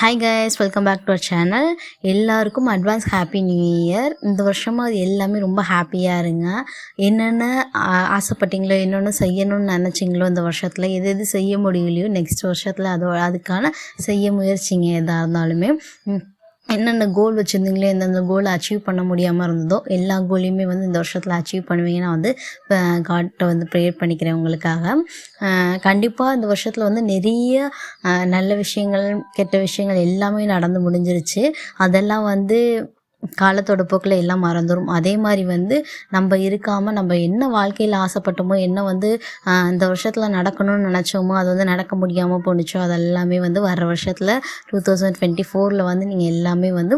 Hi guys welcome back to our channel எல்லாருக்கும் advance happy new year இந்த வருஷமாக அது எல்லாமே ரொம்ப ஹாப்பியாக இருங்க. என்னென்ன ஆசைப்பட்டீங்களோ என்னென்ன செய்யணும்னு நினச்சிங்களோ இந்த வருஷத்தில் எது எது செய்ய முடியலையோ நெக்ஸ்ட் வருஷத்தில் அதோ அதுக்கான செய்ய முயற்சிங்க எதாக இருந்தாலுமே. என்னென்ன கோல் வச்சுருந்தீங்களோ எந்தெந்த கோலை அச்சீவ் பண்ண முடியாமல் இருந்ததோ எல்லா கோலையுமே வந்து இந்த வருஷத்தில் அச்சீவ் பண்ணுவீங்க நான் வந்து காட்டை வந்து ப்ரேயர் பண்ணிக்கிறேன் உங்களுக்காக. கண்டிப்பாக இந்த வருஷத்தில் வந்து நிறைய நல்ல விஷயங்கள் கெட்ட விஷயங்கள் எல்லாமே நடந்து முடிஞ்சிருச்சு. அதெல்லாம் வந்து காலத்தோட போக்கில் எல்லாம் மறந்துடும் அதே மாதிரி வந்து நம்ம இருக்காமல் நம்ம என்ன வாழ்க்கையில் ஆசைப்பட்டோமோ என்ன வந்து இந்த வருஷத்தில் நடக்கணும்னு நினச்சோமோ அது வந்து நடக்க முடியாமல் போணுச்சோ அது எல்லாமே வந்து வர வருஷத்தில் டூ தௌசண்ட் டுவெண்ட்டி ஃபோரில் வந்து நீங்கள் எல்லாமே வந்து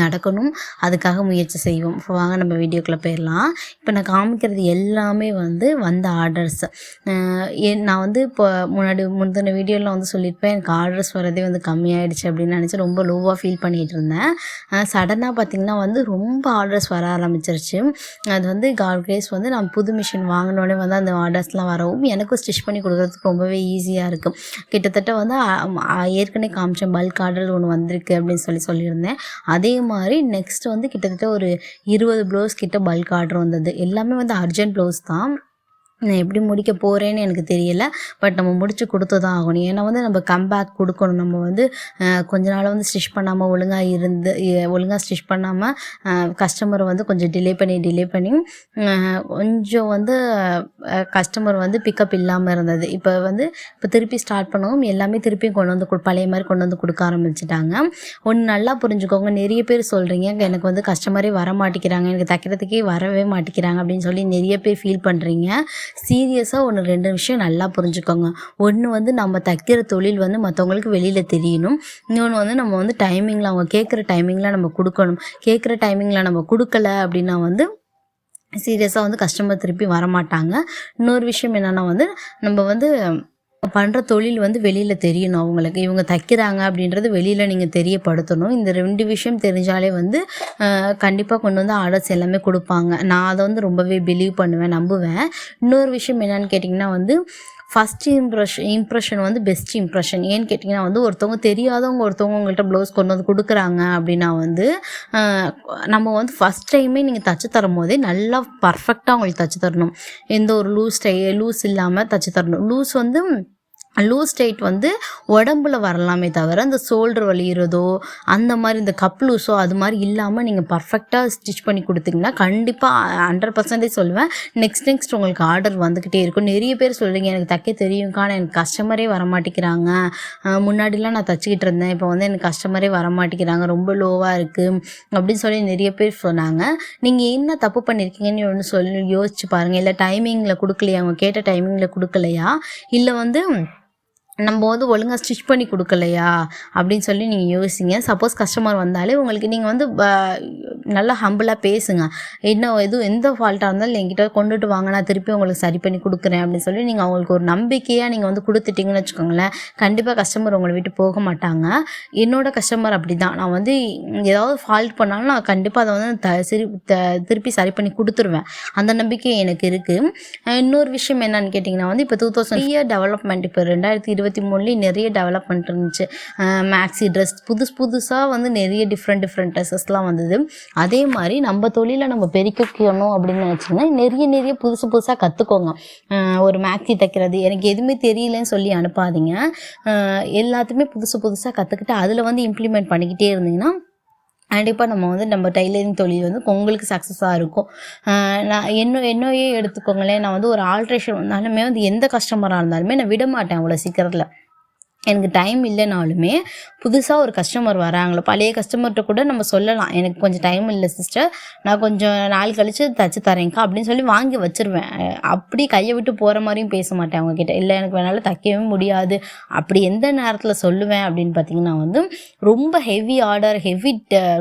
நடக்கணும். அதுக்காக முயற்சி செய்வோம். இப்போ வாங்க நம்ம வீடியோக்குள்ளே போயிடலாம். இப்போ நான் காமிக்கிறது எல்லாமே வந்து வந்த ஆர்டர்ஸ் நான் வந்து இப்போ முன்னாடி முந்தின வீடியோவில் வந்து சொல்லியிருப்பேன் எனக்கு ஆர்டர்ஸ் வரதே வந்து கம்மியாயிடுச்சு அப்படின்னு நினச்சி ரொம்ப லோவாக ஃபீல் பண்ணிகிட்டு இருந்தேன். சடனாக பார்த்திங்கன்னா வந்து ரொம்ப ஆர்டர்ஸ் வர ஆரம்பிச்சிருச்சு. அது வந்து கார்கேஸ் வந்து நான் புது மிஷின் வாங்கினோடனே வந்து அந்த ஆர்டர்ஸ்லாம் வரவும் எனக்கும் ஸ்டிச் பண்ணி கொடுக்குறதுக்கு ரொம்பவே ஈஸியாக இருக்கும் கிட்டத்தட்ட வந்து ஏற்கனவே காமிச்சேன் பல்க் ஆர்டர் ஒன்று வந்திருக்கு அப்படின்னு சொல்லி சொல்லியிருந்தேன். அதே மாதிரி நெக்ஸ்ட் வந்து கிட்டத்தட்ட ஒரு இருபது ப்ளவுஸ் கிட்ட பல்க் ஆர்டர் வந்தது. எல்லாமே வந்து அர்ஜென்ட் ப்ளவுஸ் தான். நான் எப்படி முடிக்க போகிறேன்னு எனக்கு தெரியல. பட் நம்ம முடிச்சு கொடுத்து தான் ஆகணும். ஏன்னா வந்து நம்ம கம்பேக் கொடுக்கணும். நம்ம வந்து கொஞ்ச நாள் வந்து ஸ்டிச் பண்ணாமல் ஒழுங்காக இருந்து ஒழுங்காக ஸ்டிச் பண்ணாமல் கஸ்டமர் வந்து கொஞ்சம் டிலே பண்ணி டிலே பண்ணி கொஞ்சம் வந்து கஸ்டமர் வந்து பிக்கப் இல்லாமல் இருந்தது. இப்போ வந்து இப்போ திருப்பி ஸ்டார்ட் பண்ணவும் எல்லாமே திருப்பியும் கொண்டு வந்து கொடு- பழைய மாதிரி கொண்டு வந்து கொடுக்க ஆரம்பிச்சிட்டாங்க. ஒன்று நல்லா புரிஞ்சுக்கோங்க. நிறைய பேர் சொல்கிறீங்க எனக்கு வந்து கஸ்டமரே வர மாட்டேங்கிறாங்க எனக்கு தைக்கிறதுக்கே வரவே மாட்டேங்கிறாங்க அப்படின்னு சொல்லி நிறைய பேர் ஃபீல் பண்ணுறீங்க சீரியஸாக ஒன்று ரெண்டு விஷயம் நல்லா புரிஞ்சுக்கோங்க. ஒன்று வந்து நம்ம தைக்கிற தொழில் வந்து மற்றவங்களுக்கு வெளியில் தெரியணும். இன்னொன்று வந்து நம்ம வந்து டைமிங்கில் அவங்க கேட்குற டைமிங்கில் நம்ம கொடுக்கணும். கேட்குற டைமிங்கில் நம்ம கொடுக்கல அப்படின்னா வந்து சீரியஸாக வந்து கஸ்டமர் திருப்பி வரமாட்டாங்க. இன்னொரு விஷயம் என்னென்னா வந்து நம்ம வந்து பண்ணுற தொழில் வந்து வெளியில் தெரியணும் அவங்களுக்கு. இவங்க தைக்கிறாங்க அப்படின்றது வெளியில் நீங்கள் தெரியப்படுத்தணும். இந்த ரெண்டு விஷயம் தெரிஞ்சாலே வந்து கண்டிப்பாக கொண்டு வந்து ஆர்டர்ஸ் எல்லாமே கொடுப்பாங்க. நான் அதை வந்து ரொம்பவே பிலீவ் பண்ணுவேன் நம்புவேன். இன்னொரு விஷயம் என்னன்னு கேட்டிங்கன்னா வந்து ஃபஸ்ட் இம்ப்ரெஷன் இம்ப்ரெஷன் வந்து பெஸ்ட் இம்ப்ரெஷன் ஏன்னு கேட்டிங்கன்னா வந்து ஒருத்தவங்க தெரியாதவங்க ஒருத்தவங்க உங்கள்கிட்ட ப்ளவுஸ் கொண்டு வந்து கொடுக்குறாங்க அப்படின்னா வந்து நம்ம வந்து ஃபஸ்ட் டைமே நீங்கள் தச்சு தரும் போதே நல்லா பர்ஃபெக்டாக அவங்களுக்கு தச்சு தரணும். எந்த ஒரு லூஸ் டை லூஸ் இல்லாமல் தச்சு தரணும். லூஸ் வந்து லூஸ் டைட் வந்து உடம்புல வரலாமே தவிர இந்த ஷோல்டர் வலிகிறதோ அந்த மாதிரி இந்த கப் லூஸோ அது மாதிரி இல்லாமல் நீங்கள் பர்ஃபெக்டாக ஸ்டிச் பண்ணி கொடுத்தீங்கன்னா கண்டிப்பாக ஹண்ட்ரட் பர்சன்டேஜ் சொல்லுவேன். நெக்ஸ்ட் நெக்ஸ்ட் உங்களுக்கு ஆர்டர் வந்துக்கிட்டே இருக்கும். நிறைய பேர் சொல்கிறீங்க எனக்கு தைக்க தெரியும்க்கா ஆனால் எனக்கு கஸ்டமரே வர மாட்டேங்கிறாங்க முன்னாடிலாம் நான் தச்சுக்கிட்டு இருந்தேன். இப்போ வந்து எனக்கு கஸ்டமரே வர மாட்டேங்கிறாங்க ரொம்ப லோவாக இருக்குது அப்படின்னு சொல்லி நிறைய பேர் சொன்னாங்க. நீங்கள் என்ன தப்பு பண்ணியிருக்கீங்கன்னு ஒன்று சொல்லி யோசிச்சு பாருங்கள் இல்லை டைமிங்கில் கொடுக்கலையா? அவங்க கேட்ட டைமிங்கில் கொடுக்கலையா? இல்லை வந்து நம்ம வந்து ஒழுங்காக ஸ்டிச் பண்ணி கொடுக்கலையா? அப்படின்னு சொல்லி நீங்கள் யோசிங்க. சப்போஸ் கஸ்டமர் வந்தாலே உங்களுக்கு நீங்கள் வந்து நல்லா ஹம்பிளாக பேசுங்க. என்ன எதுவும் எந்த ஃபால்ட்டாக இருந்தாலும் என்கிட்ட கொண்டுட்டு வாங்க. நான் திருப்பி உங்களுக்கு சரி பண்ணி கொடுக்குறேன் அப்படின்னு சொல்லி நீங்கள் அவங்களுக்கு ஒரு நம்பிக்கையாக நீங்கள் வந்து கொடுத்துட்டிங்கன்னு வச்சுக்கோங்களேன் கண்டிப்பாக கஸ்டமர் உங்களை விட்டு போக மாட்டாங்க. என்னோட கஸ்டமர் அப்படி தான் நான் வந்து ஏதாவது ஃபால்ட் பண்ணாலும் நான் கண்டிப்பாக அதை வந்து த சரி த திருப்பி சரி பண்ணி கொடுத்துருவேன். அந்த நம்பிக்கை எனக்கு இருக்குது இன்னொரு விஷயம் என்னன்னு கேட்டிங்கன்னா வந்து இப்போ டூ தௌசண்ட் இயர் டெவலப்மெண்ட் இப்போ ரெண்டாயிரத்தி இருபத்தி மூணுலேயும் நிறைய டெவலப்மெண்ட் இருந்துச்சு. மேக்ஸி ட்ரெஸ் புதுசு புதுசாக வந்து நிறைய டிஃப்ரெண்ட் டிஃப்ரெண்ட் ட்ரெஸ்ஸஸ்லாம் வந்தது. அதே மாதிரி நம்ம தொழிலை நம்ம பெருக்கிக்கணும் அப்படின்னு நினச்சிங்கன்னா நிறைய நிறைய புதுசு புதுசாக கற்றுக்கோங்க ஒரு மேக்ஸி தைக்கிறது எனக்கு எதுவுமே தெரியலன்னு சொல்லி அனுப்பாதீங்க. எல்லாத்தையுமே புதுசு புதுசாக கற்றுக்கிட்டு அதில் வந்து இம்ப்ளிமெண்ட் பண்ணிக்கிட்டே இருந்தீங்கன்னா கண்டிப்பாக நம்ம வந்து நம்ம டைலரிங் தொழில் வந்து உங்களுக்கு சக்ஸஸாக இருக்கும். நான் என்ன என்னையே எடுத்துக்கோங்களேன் நான் வந்து ஒரு ஆல்ட்ரேஷன் வந்தாலுமே வந்து எந்த கஸ்டமராக இருந்தாலுமே நான் விட மாட்டேன் அவ்வளோ சீக்கிரத்தில். எனக்கு டைம் இல்லைனாலுமே புதுசாக ஒரு கஸ்டமர் வராங்களோ பழைய கஸ்டமர்கிட்ட கூட நம்ம சொல்லலாம். எனக்கு கொஞ்சம் டைம் இல்லை சிஸ்டர் நான் கொஞ்சம் நாள் கழித்து தச்சு தரேன்க்கா அப்படின்னு சொல்லி வாங்கி வச்சுருவேன். அப்படி கையை விட்டு போகிற மாதிரியும் பேச மாட்டேன் அவங்கக்கிட்ட இல்லை எனக்கு வேணாலும் தைக்கவே முடியாது. அப்படி எந்த நேரத்தில் சொல்லுவேன்? அப்படின்னு பார்த்தீங்கன்னா வந்து ரொம்ப ஹெவி ஆர்டர் ஹெவி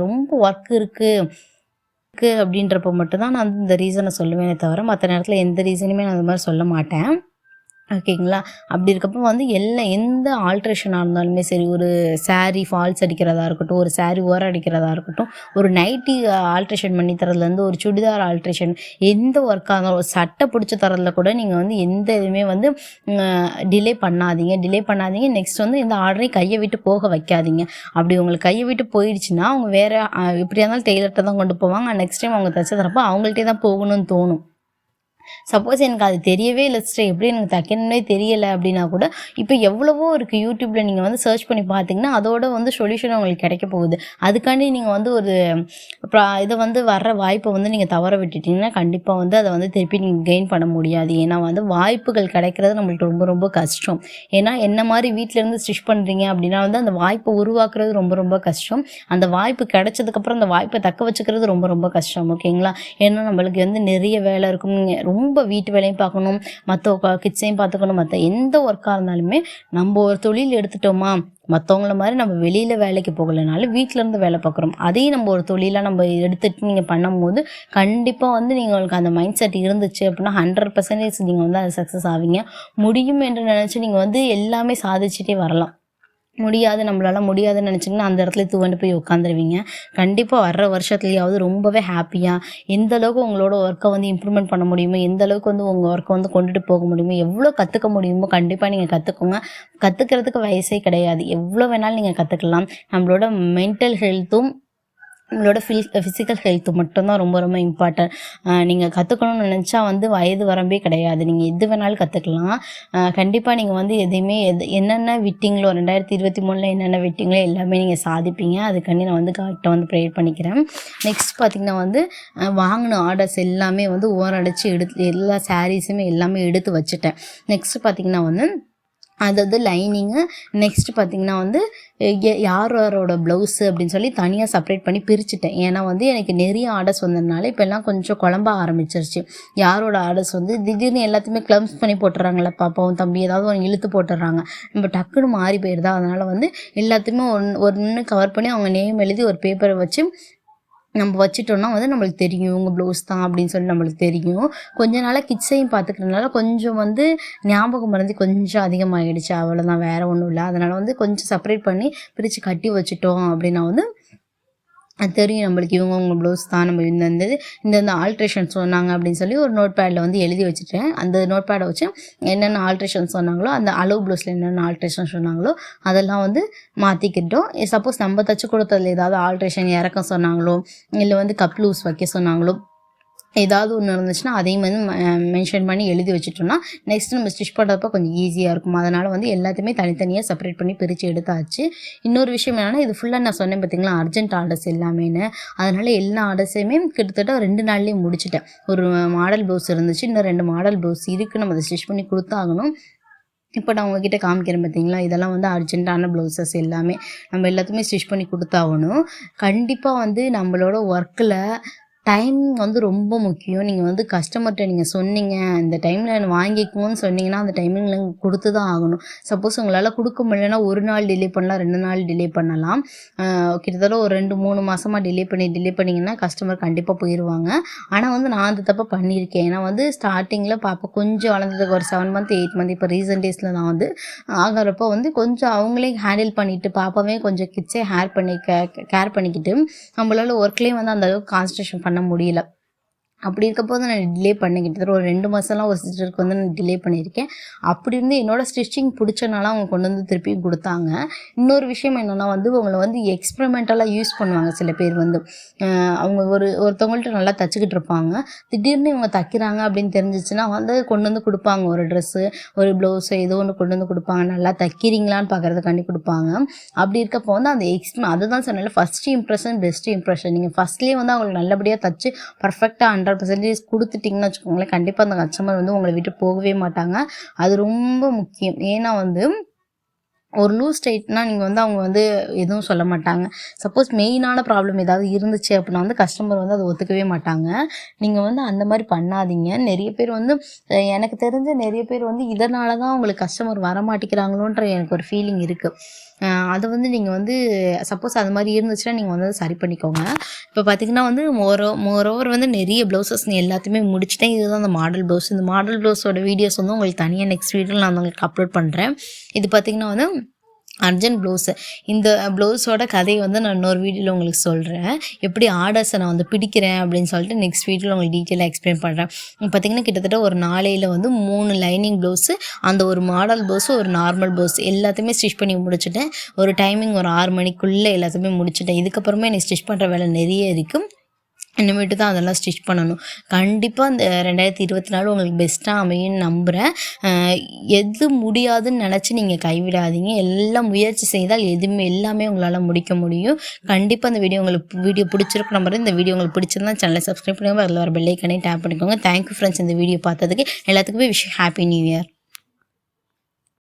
ரொம்ப ஒர்க் இருக்குது இருக்குது அப்படின்றப்ப மட்டும்தான் நான் இந்த ரீசனை சொல்லுவேனே தவிர மற்ற நேரத்தில் எந்த ரீசனுமே நான் அந்த மாதிரி சொல்ல மாட்டேன். ஓகேங்களா? அப்படி இருக்கப்போ வந்து எல்லா எந்த ஆல்ட்ரேஷனாக இருந்தாலுமே சரி ஒரு சாரீ ஃபால்ஸ் அடிக்கிறதா இருக்கட்டும் ஒரு சாரீ ஓரம் அடிக்கிறதா இருக்கட்டும் ஒரு நைட்டி ஆல்ட்ரேஷன் பண்ணி தரதுலேருந்து ஒரு சுடிதார் ஆல்ட்ரேஷன் எந்த ஒர்க்காக இருந்தாலும் ஒரு சட்டை பிடிச்சி தரதுல கூட நீங்கள் வந்து எந்த இதுவுமே வந்து டிலே பண்ணாதீங்க. டிலே பண்ணாதீங்க. நெக்ஸ்ட் வந்து இந்த ஆர்டரையும் கையை விட்டு போக வைக்காதீங்க. அப்படி உங்களுக்கு கையை விட்டு போயிடுச்சுன்னா அவங்க வேறு எப்படியா இருந்தாலும் டெய்லர்கிட்ட தான் கொண்டு போவாங்க. நெக்ஸ்ட் டைம் அவங்க தைச்சு தரப்போ அவங்கள்ட்டே தான் போகணும்னு தோணும். சப்போஸ் எனக்கு அது தெரியவே இல்லை சிஸ்டர் எப்படி எனக்கு தைக்கணும்னே தெரியலை அப்படின்னா கூட இப்போ எவ்வளவோ இருக்குது யூடியூப்பில் நீங்கள் வந்து சர்ச் பண்ணி பார்த்தீங்கன்னா அதோட வந்து சொல்யூஷன் உங்களுக்கு கிடைக்க போகுது. அதுக்காண்டி நீங்கள் வந்து ஒரு ப்ரா இதை வந்து வர்ற வாய்ப்பை வந்து நீங்கள் தவற விட்டுட்டீங்கன்னா கண்டிப்பாக வந்து அதை வந்து திருப்பி நீங்கள் கெயின் பண்ண முடியாது. ஏன்னா வந்து வாய்ப்புகள் கிடைக்கிறது நம்மளுக்கு ரொம்ப ரொம்ப கஷ்டம். ஏன்னா என்ன மாதிரி வீட்டிலேருந்து ஸ்டிச் பண்ணுறீங்க அப்படின்னா வந்து அந்த வாய்ப்பை உருவாக்குறது ரொம்ப ரொம்ப கஷ்டம். அந்த வாய்ப்பு கிடைச்சதுக்கப்புறம் அந்த வாய்ப்பை தக்க வச்சுக்கிறது ரொம்ப ரொம்ப கஷ்டம். ஓகேங்களா ஏன்னா நம்மளுக்கு வந்து நிறைய வேலை இருக்கும். ரொம்ப வீட்டு வேலையும் பார்க்கணும் மற்ற கிட்ஸையும் பார்த்துக்கணும் மற்ற எந்த ஒர்க்காக இருந்தாலுமே நம்ம ஒரு தொழில் எடுத்துட்டோமா மற்றவங்கள மாதிரி நம்ம வெளியில் வேலைக்கு போகலைனாலும் வீட்டிலேருந்து வேலை பார்க்குறோம். அதையும் நம்ம ஒரு தொழிலாக நம்ம எடுத்துட்டு நீங்கள் பண்ணும்போது கண்டிப்பாக வந்து நீங்கள் உங்களுக்கு அந்த மைண்ட் செட் இருந்துச்சு அப்படின்னா ஹண்ட்ரட் பர்சன்டேஜ் நீங்கள் வந்து அது சக்ஸஸ் ஆவீங்க. முடியும் என்று நினச்சி நீங்கள் வந்து எல்லாமே சாதிச்சுட்டே வரலாம். முடியாது நம்மளால முடியாதுன்னு நினச்சிங்கன்னா அந்த இடத்துல தூவண்டு போய் உட்காந்துருவீங்க. கண்டிப்பாக வர்ற வருஷத்துலையாவது ரொம்பவே ஹாப்பியாக எந்த அளவுக்கு உங்களோட ஒர்க்கை வந்து இம்ப்ரூவ்மெண்ட் பண்ண முடியுமோ எந்த அளவுக்கு வந்து உங்கள் ஒர்க்கை வந்து கொண்டுட்டு போக முடியுமோ எவ்வளோ கற்றுக்க முடியுமோ கண்டிப்பாக நீங்கள் கற்றுக்கோங்க கற்றுக்கிறதுக்கு வயசே கிடையாது. எவ்வளோ வேணாலும் நீங்கள் கற்றுக்கலாம் நம்மளோட மென்டல் ஹெல்த்தும் உங்களோட ஃபில் ஃபிசிக்கல் ஹெல்த்து மட்டும்தான் ரொம்ப ரொம்ப இம்பார்ட்டன்ட் நீங்கள் கற்றுக்கணும்னு நினச்சா வந்து வயது வரம்பே கிடையாது. நீங்கள் எது வேணாலும் கற்றுக்கலாம் கண்டிப்பாக நீங்கள் வந்து எதையுமே எது என்னென்ன விட்டிங்களோ ரெண்டாயிரத்தி இருபத்தி மூணில் என்னென்ன விட்டிங்களோ எல்லாமே நீங்கள் சாதிப்பீங்க. அதுக்காண்டி நான் வந்து கரெக்டாக வந்து ப்ரேயர் பண்ணிக்கிறேன். நெக்ஸ்ட் பார்த்திங்கன்னா வந்து வாங்கின ஆர்டர்ஸ் எல்லாமே வந்து ஓரடிச்சு எடுத்து எல்லா சாரீஸுமே எல்லாமே எடுத்து வச்சுட்டேன். நெக்ஸ்ட் பார்த்திங்கன்னா வந்து அதாவது லைனிங்கு நெக்ஸ்ட் பார்த்திங்கன்னா வந்து யார் யாரோட ப்ளவுஸு அப்படின்னு சொல்லி தனியாக செப்பரேட் பண்ணி பிரிச்சுட்டேன். ஏன்னா வந்து எனக்கு நிறைய ஆர்டர்ஸ் வந்ததுனால இப்போ எல்லாம் கொஞ்சம் குழம்ப ஆரம்பிச்சிருச்சு. யாரோட ஆர்டர்ஸ் வந்து திடீர்னு எல்லாத்தையுமே க்ளம்ஸ் பண்ணி போட்டுறாங்களே பாப்பாவும் தம்பி ஏதாவது ஒன்று இழுத்து போட்டுடுறாங்க நம்ம டக்குன்னு மாறி போயிடுதா அதனால் வந்து எல்லாத்தையுமே ஒன்று ஒன்று கவர் பண்ணி அவங்க நேம் எழுதி ஒரு பேப்பரை வச்சு நம்ம வச்சுட்டோம்னா வந்து நம்மளுக்கு தெரியும் இவங்க ப்ளவுஸ் தான் அப்படின்னு சொல்லி நம்மளுக்கு தெரியும். கொஞ்ச நாளாக கிட்ஸையும் பார்த்துக்கிறதுனால கொஞ்சம் வந்து ஞாபகம் மறந்து கொஞ்சம் அதிகமாகிடுச்சு அவ்வளோதான் வேறு ஒன்றும் இல்லை. அதனால் வந்து கொஞ்சம் செப்பரேட் பண்ணி பிரித்து கட்டி வச்சுட்டோம் அப்படின்னா வந்து தெரியும் நம்மளுக்கு. இவங்க உங்க ப்ளவுஸ் தான் நம்ம இந்த இந்த இந்தந்த ஆல்ட்ரேஷன் சொன்னாங்க அப்படின்னு சொல்லி ஒரு நோட் பேடில் வந்து எழுதி வச்சுட்டேன். அந்த நோட் பேடை வச்சு என்னென்ன ஆல்ட்ரேஷன் சொன்னாங்களோ அந்த அளவு ப்ளவுஸில் என்னென்ன ஆல்ட்ரேஷன் சொன்னாங்களோ அதெல்லாம் வந்து மாற்றிக்கிட்டோம் சப்போஸ் நம்ம தச்சு கொடுத்ததுல ஏதாவது ஆல்ட்ரேஷன் இறக்கம் சொன்னாங்களோ இல்லை வந்து கப் லூஸ் வைக்க சொன்னாங்களோ ஏதாவது ஒன்று இருந்துச்சுன்னா அதையும் வந்து மென்ஷன் பண்ணி எழுதி வச்சுட்டோம்னா நெக்ஸ்ட் நம்ம ஸ்டிச் பண்ணுறப்ப கொஞ்சம் ஈஸியாக இருக்கும். அதனால் வந்து எல்லாத்தையுமே தனித்தனியாக செப்பரேட் பண்ணி பிரித்து எடுத்தாச்சு. இன்னொரு விஷயம் என்னென்னா இது ஃபுல்லாக நான் சொன்னேன் பார்த்தீங்களா அர்ஜென்ட் ஆர்டர்ஸ் எல்லாமேன்னு. அதனால் எல்லா ஆர்டர்ஸையுமே கிட்டத்தட்ட ரெண்டு நாள்லேயே முடிச்சிட்டேன். ஒரு மாடல் ப்ளவுஸ் இருந்துச்சு இன்னும் ரெண்டு மாடல் ப்ளவுஸ் இருக்குது நம்ம அதை ஸ்டிச் பண்ணி கொடுத்தாகணும். இப்போ நான் உங்ககிட்ட காமிக்கிறேன் பார்த்தீங்களா இதெல்லாம் வந்து அர்ஜென்ட்டான ப்ளவுசஸ் எல்லாமே. நம்ம எல்லாத்தையுமே ஸ்டிச் பண்ணி கொடுத்தாகணும். கண்டிப்பாக வந்து நம்மளோட ஒர்க்கில் டைம் வந்து ரொம்ப முக்கியம். நீங்கள் வந்து கஸ்டமர்கிட்ட நீங்கள் சொன்னீங்க இந்த டைமில் வாங்கிக்குவோன்னு சொன்னீங்கன்னா அந்த டைமிங்கில் கொடுத்து தான் ஆகணும். சப்போஸ் உங்களால் கொடுக்க முடியலன்னா ஒரு நாள் டிலே பண்ணலாம் ரெண்டு நாள் டிலே பண்ணலாம். கிட்டத்தட்ட ஒரு ரெண்டு மூணு மாதமாக டிலே பண்ணி டிலே பண்ணிங்கன்னா கஸ்டமர் கண்டிப்பாக போயிடுவாங்க ஆனால் வந்து நான் அந்த தப்பாக பண்ணியிருக்கேன். ஏன்னா வந்து ஸ்டார்டிங்கில் பாப்பா கொஞ்சம் வளர்ந்ததுக்கு ஒரு செவன் மந்த் எயிட் மந்த் இப்போ ரீசன்ட் டேஸில் நான் வந்து ஆகிறப்போ வந்து கொஞ்சம் அவங்களே ஹேண்டில் பண்ணிட்டு பாப்பாவே கொஞ்சம் கிட்ஸே ஹேர் பண்ணி கேர் பண்ணிக்கிட்டு நம்மளால ஒர்க்லேயும் வந்து அந்தளவுக்கு கான்சன்ட்ரேஷன் பண்ண பண்ண முடியல. அப்படி இருக்கப்போ தான் நான் டிலே பண்ணேன். கிட்டத்தட்ட ஒரு ரெண்டு மாதம்லாம் ஒரு சிஸ்டருக்கு வந்து நான் டிலே பண்ணியிருக்கேன். அப்படி இருந்து என்னோட ஸ்டிச்சிங் பிடிச்சனால அவங்க கொண்டு வந்து திருப்பியும் கொடுத்தாங்க. இன்னொரு விஷயம் என்னென்னா வந்து அவங்கள வந்து எக்ஸ்பெரிமெண்டலாக யூஸ் பண்ணுவாங்க சில பேர் வந்து. அவங்க ஒரு ஒருத்தவங்கள்ட்ட நல்லா தச்சுக்கிட்டு இருப்பாங்க. திடீர்னு இவங்க தைக்கிறாங்க அப்படின்னு தெரிஞ்சிச்சுன்னா வந்து கொண்டு வந்து கொடுப்பாங்க. ஒரு ட்ரெஸ்ஸு ஒரு ப்ளவுஸு ஏதோ ஒன்று கொண்டு வந்து கொடுப்பாங்க. நல்லா தைக்கிறீங்களான்னு பார்க்குறதுக்காண்டி கொடுப்பாங்க. அப்படி இருக்கப்போ வந்து அந்த எக்ஸ்பிர அதுதான் சொன்னால ஃபஸ்ட்டு இம்ப்ரெஷன் பெஸ்ட் இம்ப்ரெஷன் நீங்கள் ஃபஸ்ட்லேயே வந்து அவங்களுக்கு நல்லபடியாக தச்சு பர்ஃபெக்டாக ஹண்ட்ரட் பர்சன்டேஜ் கொடுத்துட்டிங்கன்னு வச்சுக்கோங்களேன் கண்டிப்பாக அந்த கஸ்டமர் வந்து உங்களை விட்டு போகவே மாட்டாங்க. அது ரொம்ப முக்கியம். ஏன்னா வந்து ஒரு லூஸ் டைட்னா நீங்கள் வந்து அவங்க வந்து எதுவும் சொல்ல மாட்டாங்க. சப்போஸ் மெயினான ப்ராப்ளம் ஏதாவது இருந்துச்சு அப்படின்னா வந்து கஸ்டமர் வந்து அதை ஒத்துக்கவே மாட்டாங்க. நீங்கள் வந்து அந்த மாதிரி பண்ணாதீங்க. நிறைய பேர் வந்து எனக்கு தெரிஞ்ச நிறைய பேர் வந்து இதனால தான் உங்களுக்கு கஸ்டமர் வர மாட்டேங்கிறாங்களோன்ற எனக்கு ஒரு ஃபீலிங் இருக்குது அதை வந்து நீங்கள் வந்து சப்போஸ் அது மாதிரி இருந்துச்சுன்னா நீங்கள் வந்து சரி பண்ணிக்கோங்க. இப்போ பார்த்தீங்கன்னா வந்து மோரோ மோரோவர் வந்து நிறைய ப்ளவுசஸ் எல்லாத்தையுமே முடிச்சிட்டேன். இதுதான் அந்த மாடல் ப்ளவுஸ் இந்த மாடல் ப்ளவுஸோட வீடியோஸ் வந்து உங்களுக்கு தனியாக நெக்ஸ்ட் வீடியோவில் நான் உங்களுக்கு அப்லோட் பண்ணுறேன் இது பார்த்தீங்கன்னா வந்து அர்ஜென்ட் ப்ளவுஸு இந்த ப்ளவுஸோட கதையை வந்து நான் இன்னொரு வீடியோவில் உங்களுக்கு சொல்கிறேன் எப்படி ஆர்டர்ஸை நான் வந்து பிடிக்கிறேன் அப்படின்னு சொல்லிட்டு நெக்ஸ்ட் வீடியோவில் உங்களுக்கு டீட்டெயிலாக எக்ஸ்பிளைன் பண்ணுறேன் பார்த்தீங்கன்னா கிட்டத்தட்ட ஒரு நாளையில் வந்து மூணு லைனிங் ப்ளவுஸு அந்த ஒரு மாடல் ப்ளவுஸு ஒரு நார்மல் ப்ளவுஸ் எல்லாத்தையுமே ஸ்டிச் பண்ணி முடிச்சுட்டேன். ஒரு டைமிங் ஒரு ஆறு மணிக்குள்ளே எல்லாத்தையுமே முடிச்சிட்டேன். இதுக்கப்புறமே எனக்கு ஸ்டிச் பண்ணுற வேலை நிறைய இருக்குது இனிமேட்டு தான் அதெல்லாம் ஸ்டிச் பண்ணணும். கண்டிப்பாக இந்த ரெண்டாயிரத்தி இருபத்தி நாலு உங்களுக்கு பெஸ்ட்டாக அமையும்னு நம்புகிறேன் எது முடியாதுன்னு நினச்சி நீங்கள் கைவிடாதீங்க. எல்லாம் முயற்சி செய்தால் எதுவுமே எல்லாமே உங்களால் முடிக்க முடியும். கண்டிப்பாக அந்த வீடியோ உங்களுக்கு வீடியோ பிடிச்சிருக்கும் நம்புறேன். இந்த வீடியோ உங்களுக்கு பிடிச்சிருந்தா சேனலை சப்ஸ்கிரைப் பண்ணுங்க. அதில் வர பெல்லைக்கனே டேப் பண்ணிக்கோங்க. தேங்க்யூ ஃப்ரெண்ட்ஸ் இந்த வீடியோ பார்த்ததுக்கு எல்லாத்துக்குமே விஷ் ஹாப்பி நியூ இயர்